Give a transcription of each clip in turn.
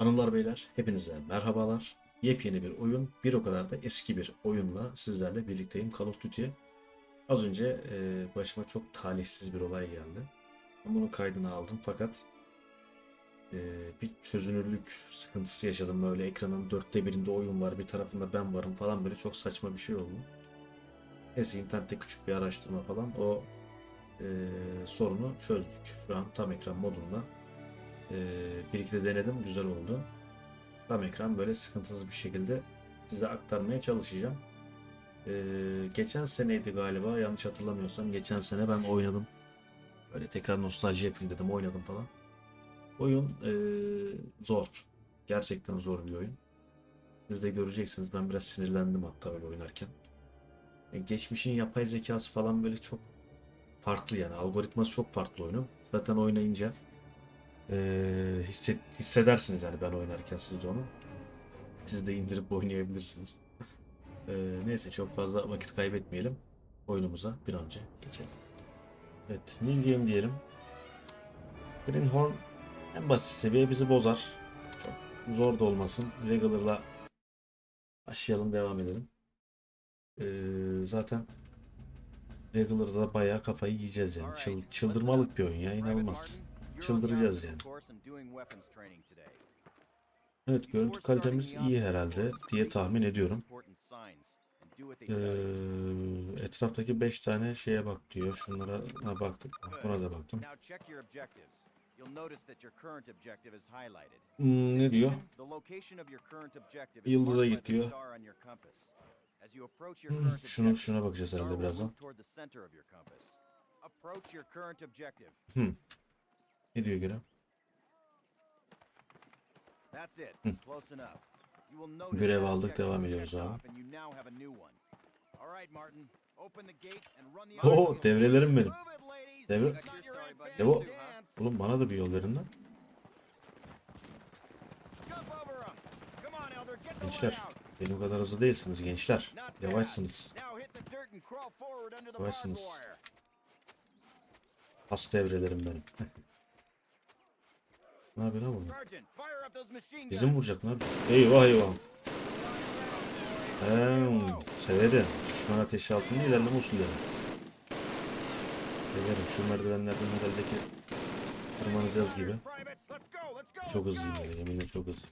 Hanımlar beyler hepinize merhabalar. Yepyeni bir oyun, bir o kadar da eski bir oyunla sizlerle birlikteyim Call of Duty. Az önce e, başıma çok talihsiz bir olay geldi. Ben bunun kaydını aldım fakat e, bir çözünürlük sıkıntısı yaşadım. Böyle ekranın dörtte birinde oyun var, bir tarafında ben varım falan böyle çok saçma bir şey oldu. Neyse internette küçük bir araştırma falan o e, sorunu çözdük. Şu an tam ekran modunda. De denedim. Güzel oldu. Tam ekran böyle sıkıntısız bir şekilde size aktarmaya çalışacağım. Ee, geçen seneydi galiba. Yanlış hatırlamıyorsam. Geçen sene ben oynadım. Böyle tekrar nostalji yapayım dedim. Oynadım falan. Oyun ee, zor. Gerçekten zor bir oyun. Siz de göreceksiniz. Ben biraz sinirlendim hatta öyle oynarken. E, geçmişin yapay zekası falan böyle çok farklı yani. Algoritması çok farklı oyunun. Zaten oynayınca ee, hisset, hissedersiniz yani ben oynarken siz de onu. Siz de indirip oynayabilirsiniz. Ee, neyse çok fazla vakit kaybetmeyelim. Oyunumuza bir an önce geçelim. Evet, New Game diyelim. Greenhorn en basit seviye bizi bozar. Çok zor da olmasın. Regular'la başlayalım devam edelim. Ee, zaten Regular'da da bayağı kafayı yiyeceğiz yani. Çıl- çıldırmalık bir oyun ya inanılmaz. Çıldıracağız yani. Evet görüntü kalitemiz iyi herhalde diye tahmin ediyorum. Ee, etraftaki 5 tane şeye bak diyor. Şunlara ha, baktık. Buna da baktım. Hmm, ne diyor? Yıldıza git diyor. Hmm, şunu şuna bakacağız herhalde birazdan. Hmm. Ne diyor göre? Görev aldık devam ediyoruz abi. Oo, devrelerim benim. Devre-. Devo- Oğlum bana da bir yol verin lan. Gençler. Benim kadar hızlı değilsiniz gençler. Yavaşsınız. Yavaşsınız. Has devrelerim benim. ne yapıyor lan bu? Bizim vuracak lan. Eyvah eyvah. Eee, severim. Düşman ateşi altında ilerleme usulleri. Severim. Şu merdivenlerden herhalde ki tırmanacağız gibi. Çok hızlıyım böyle. Yeminle çok hızlı.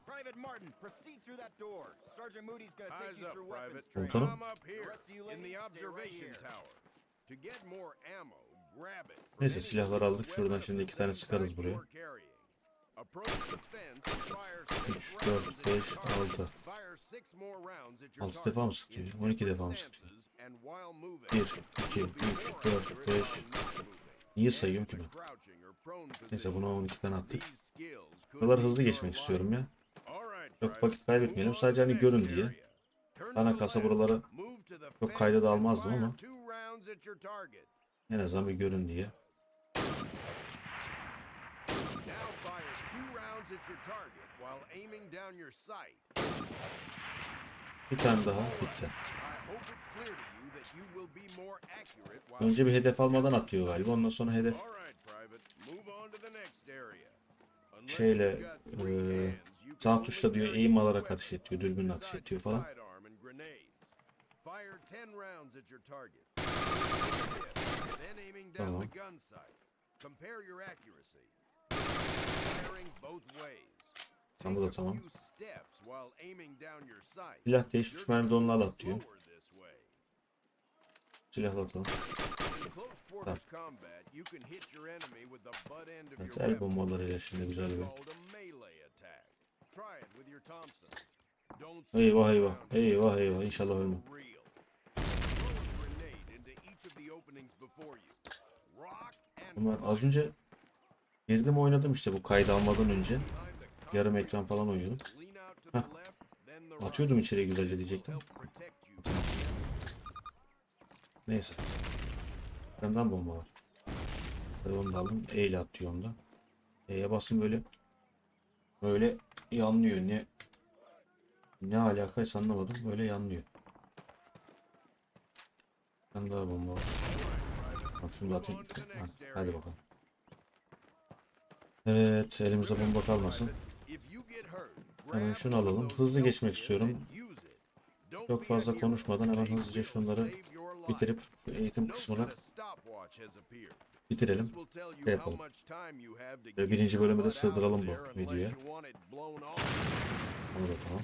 Komutanım. Neyse silahları aldık. Şuradan şimdi iki tane sıkarız buraya. 3, 4, 5, 6. 6 defa mı sıkıyor? 12 defa mı sıkıyor? 1, 2, 3, 4, 5. Niye sayıyorum ki ben? Neyse buna 12 tane attık. Bu kadar hızlı geçmek istiyorum ya. Çok vakit kaybetmeyelim. Sadece hani görün diye. Bana kalsa buraları çok kayda da almazdım ama en azından bir görün diye. Bir tane daha bitti. Önce bir hedef almadan atıyor galiba. Ondan sonra hedef şeyle eee sağ tuşla diyor eğim alarak atış ediyor. Dürbünle atış ediyor falan. Tamam. Tamam bu da tamam. Silah değiş düşmanı da onunla at diyor. Silahla atalım. Tamam. Evet, el bombalarıyla şimdi güzel bir. Eyvah eyvah. Eyvah eyvah. İnşallah ölmem. Bunlar az önce girdim oynadım işte bu kaydı almadan önce. Yarım ekran falan oynuyordum. Heh. Atıyordum içeriye güzelce diyecektim. Neyse. Benden bomba var. Onu da aldım. E ile atıyor onu da. E'ye basın böyle. Böyle yanlıyor. Ne ne alakaysa anlamadım. Böyle yanlıyor. Ben daha bomba var. Şunu da atayım. Ha, hadi bakalım. Evet elimizde bomba kalmasın. Hemen şunu alalım. Hızlı geçmek istiyorum. Çok fazla konuşmadan hemen hızlıca şunları bitirip şu eğitim kısmını bitirelim. Şey yapalım. Ve birinci bölümü de sığdıralım bu videoya. Onu tamam.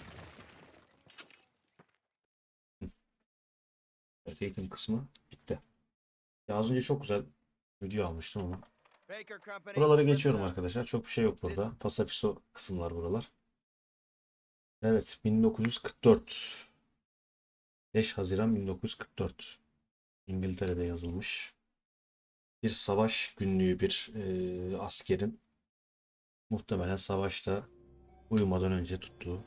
Evet eğitim kısmı bitti. Ya az önce çok güzel video almıştım ama. Buraları geçiyorum arkadaşlar. Çok bir şey yok burada. Pasafiso kısımlar buralar. Evet 1944. 5 Haziran 1944. İngiltere'de yazılmış. Bir savaş günlüğü bir e, askerin muhtemelen savaşta uyumadan önce tuttuğu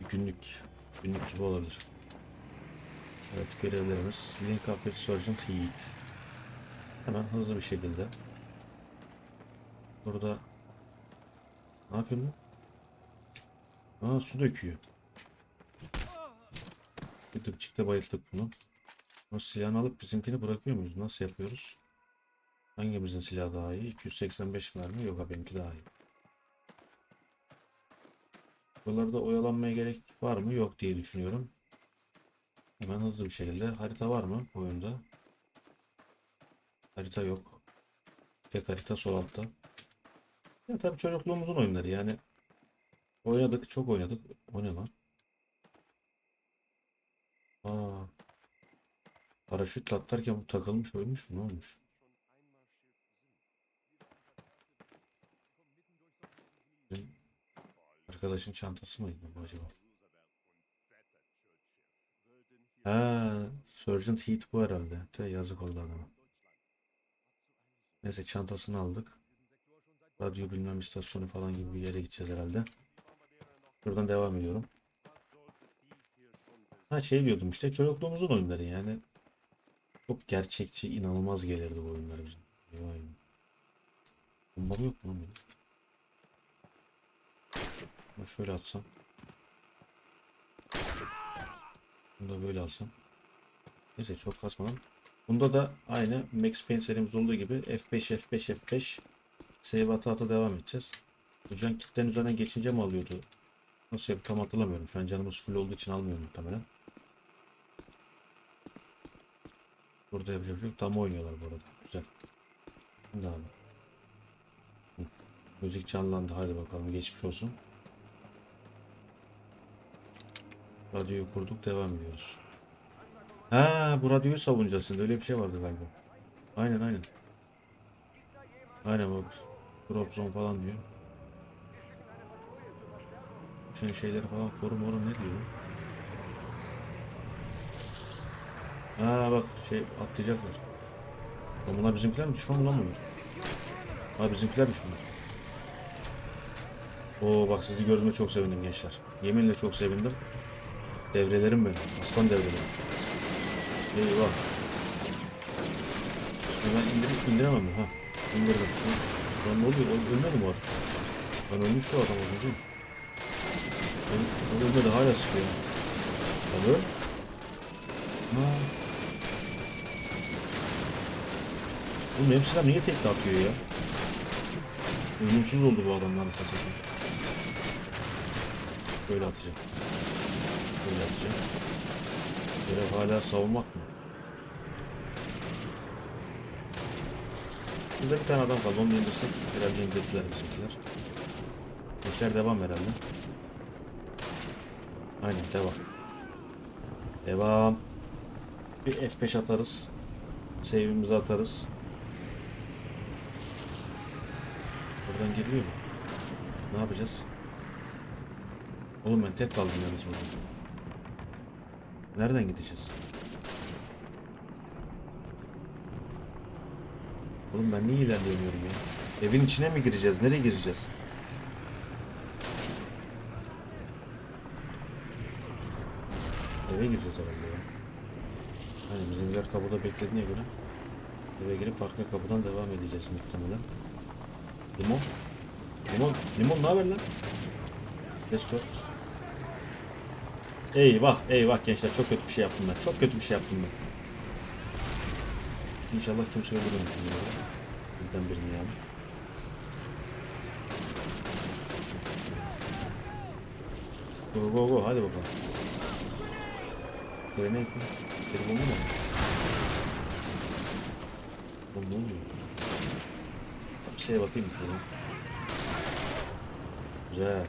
bir günlük. Günlük gibi olabilir. Evet görevlerimiz. Link up Sergeant Heat. Hemen hızlı bir şekilde. Burada ne yapıyor lan? Aa su döküyor. Bir tıkçıkta bayılttık bunu. O silahını alıp bizimkini bırakıyor muyuz? Nasıl yapıyoruz? Hangimizin silahı daha iyi? 285 mermi. Yok benimki daha iyi. Buralarda oyalanmaya gerek var mı? Yok diye düşünüyorum. Hemen hızlı bir şekilde. Harita var mı oyunda? Harita yok. Tek harita sol altta. Ya tabii çocukluğumuzun oyunları yani. Oynadık, çok oynadık. O ne lan? Aa. Paraşütle atlarken bu takılmış ölmüş mü? Ne olmuş? Arkadaşın çantası mıydı bu acaba? Ha, Sergeant Heat bu herhalde. Te yazık oldu adama. Neyse çantasını aldık. Radyo bilmem istasyonu falan gibi bir yere gideceğiz herhalde. Buradan devam ediyorum. Ha şey diyordum işte çocukluğumuzun oyunları yani. Çok gerçekçi, inanılmaz gelirdi bu oyunlar bizim. Vay. Bombalı yok mu? Bunu şöyle atsam. Bunu da böyle alsam. Neyse çok kasmadan. Bunda da aynı Max Payne serimizde olduğu gibi F5 F5 F5 save ata ata devam edeceğiz. Can kitlerin üzerinden geçince mi alıyordu? Nasıl yapı tam hatırlamıyorum. Şu an canımız full olduğu için almıyorum muhtemelen. Burada yapacak bir şey. Tam oynuyorlar bu arada. Güzel. Abi. Hı. Müzik canlandı. Hadi bakalım geçmiş olsun. Radyoyu kurduk devam ediyoruz. Ha bu radyoyu savunacağız şimdi. Öyle bir şey vardı galiba. Aynen aynen. Aynen bak. Drop zone falan diyor. Uçan şeyleri falan koru moru ne diyor? Ha bak şey atlayacaklar. Lan bunlar bizimkiler mi? Düşman mı lan bunlar? Ha bizimkilermiş bunlar. Oo bak sizi gördüğüme çok sevindim gençler. Yeminle çok sevindim. Devrelerim benim. Aslan devrelerim. Eyvah. Hemen indirip indiremem mi? Ha. İndirdim. Lan ne oluyor? Öl- Ölmedi mi adam? Lan ölmüş o adam önce. Öl- Ölmedi hala sıkıyor. Lan öl. Ha. Oğlum benim silah niye tekte atıyor ya? Ölümsüz oldu bu adamlar esas satayım. Böyle atacağım. Böyle atacağım. Görev hala savunmak mı? Burada bir tane adam kaldı. Onu indirsek herhalde indirdiler bizimkiler. İşler devam herhalde. Aynen devam. Devam. Bir F5 atarız. Save'imizi atarız. Buradan geliyor mu? Ne yapacağız? Oğlum ben tek kaldım yalnız burada. Nereden gideceğiz? Oğlum ben niye ilerleyemiyorum ya? Evin içine mi gireceğiz? Nereye gireceğiz? Eve gireceğiz herhalde ya. Hani bizimkiler kapıda beklediğine göre eve girip arka kapıdan devam edeceğiz muhtemelen. Limon. Limon. Limon ne haber lan? Restore. Eyvah eyvah gençler çok kötü bir şey yaptım ben. Çok kötü bir şey yaptım ben. İnşallah kimse öldürmemişim ya. Bizden birini yani. Go go go hadi bakalım. Grenade mi? Telefonu mu? Oğlum ne oluyor? Şeye bakayım şuradan. Güzel.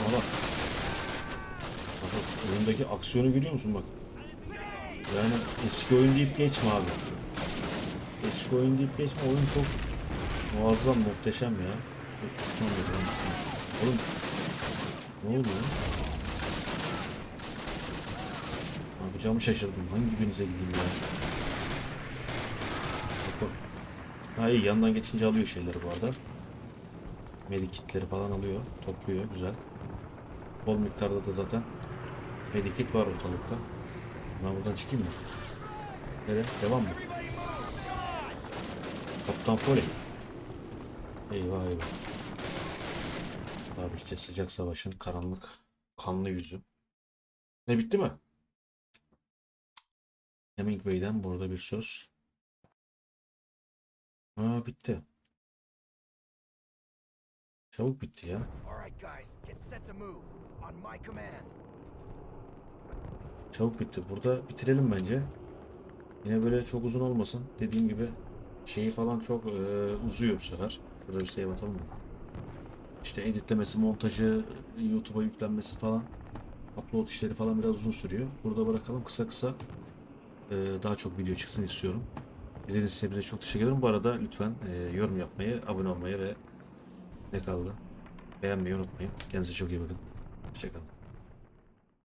Aa bak. Bak, bak oyundaki aksiyonu görüyor musun bak. Yani eski oyun deyip geçme abi. Eski oyun deyip geçme oyun çok muazzam muhteşem ya. Düşman oyun düşman. Oğlum ne oluyor? Ne yapacağımı şaşırdım. Hangi birinize gideyim ya? Bak. Ha iyi yandan geçince alıyor şeyleri bu arada. Medikitleri falan alıyor. Topluyor. Güzel. Bol miktarda da zaten medikit var ortalıkta. Ben buradan çıkayım mı? Nereye? Devam mı? Kaptan Foley. Eyvah eyvah. Abi işte sıcak savaşın karanlık kanlı yüzü. Ne bitti mi? Hemingway'den burada bir söz. Ha bitti. Çabuk bitti ya. All right, guys, get set to move. On my command. Çabuk bitti. Burada bitirelim bence. Yine böyle çok uzun olmasın. Dediğim gibi şeyi falan çok e, uzuyor bu sefer. Şurada bir save atalım mı? İşte editlemesi, montajı, YouTube'a yüklenmesi falan. Upload işleri falan biraz uzun sürüyor. Burada bırakalım kısa kısa. e, daha çok video çıksın istiyorum. İzlediğiniz için hepinize çok teşekkür ederim. Bu arada lütfen e, yorum yapmayı, abone olmayı ve ne kaldı? Beğenmeyi unutmayın. Kendinize çok iyi bakın. Hoşçakalın.